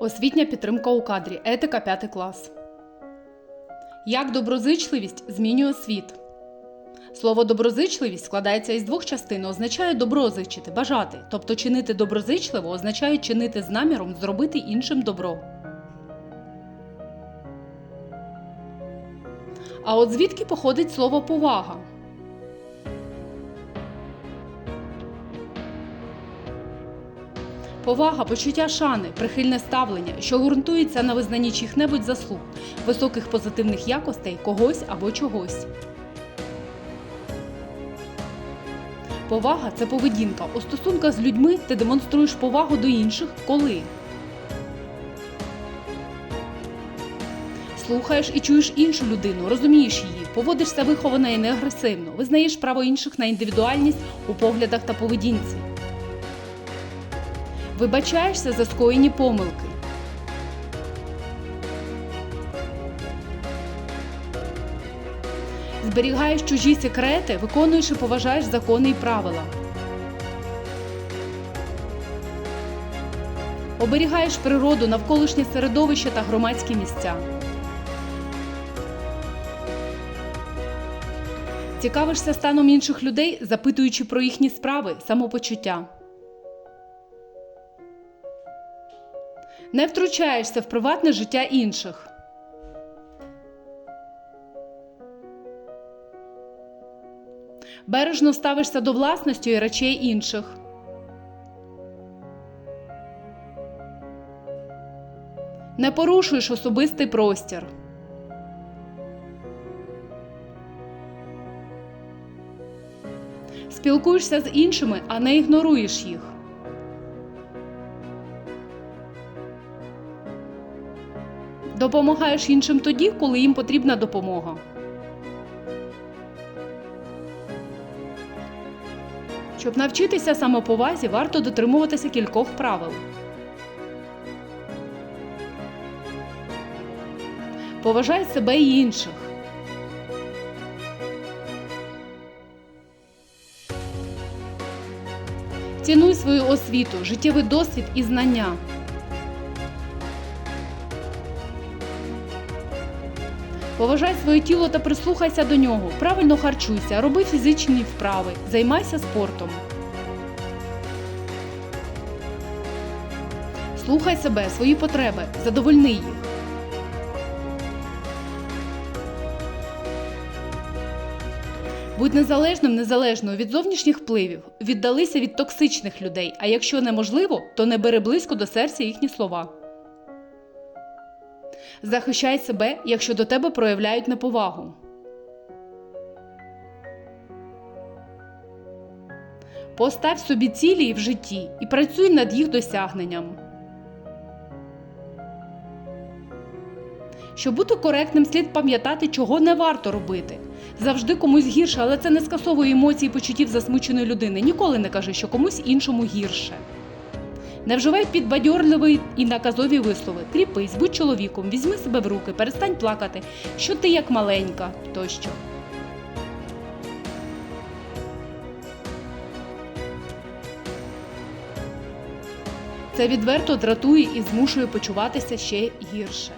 Освітня підтримка у кадрі. Етика 5 клас. Як доброзичливість змінює світ. Слово доброзичливість складається із двох частин. Означає доброзичити, бажати. Тобто чинити доброзичливо означає чинити з наміром зробити іншим добро. А от звідки походить слово повага? Повага, почуття шани, прихильне ставлення, що ґрунтується на визнанні чиїх-небудь заслуг, високих позитивних якостей когось або чогось. Повага це поведінка. У стосунках з людьми ти демонструєш повагу до інших, коли слухаєш і чуєш іншу людину, розумієш її, поводишся виховано і не агресивно, визнаєш право інших на індивідуальність у поглядах та поведінці. Вибачаєшся за скоєні помилки. Зберігаєш чужі секрети, виконуєш і поважаєш закони і правила. Оберігаєш природу, навколишнє середовище та громадські місця. Цікавишся станом інших людей, запитуючи про їхні справи, самопочуття. Не втручаєшся в приватне життя інших. Бережно ставишся до власності і речей інших. Не порушуєш особистий простір. Спілкуєшся з іншими, а не ігноруєш їх. Допомагаєш іншим тоді, коли їм потрібна допомога. Щоб навчитися самоповазі, варто дотримуватися кількох правил. Поважай себе і інших. Цінуй свою освіту, життєвий досвід і знання. Поважай своє тіло та прислухайся до нього. Правильно харчуйся, роби фізичні вправи, займайся спортом. Слухай себе, свої потреби, задовольни їх. Будь незалежним, незалежною від зовнішніх впливів. Віддалися від токсичних людей, а якщо неможливо, то не бери близько до серця їхні слова. Захищай себе, якщо до тебе проявляють неповагу. Постав собі цілі в житті і працюй над їх досягненням. Щоб бути коректним, слід пам'ятати, чого не варто робити. Завжди комусь гірше, але це не скасовує емоцій і почуттів засмученої людини. Ніколи не кажи, що комусь іншому гірше. Не вживай підбадьорливі і наказові вислови. Кріпись, будь чоловіком, візьми себе в руки, перестань плакати, що ти як маленька тощо. Це відверто дратує і змушує почуватися ще гірше.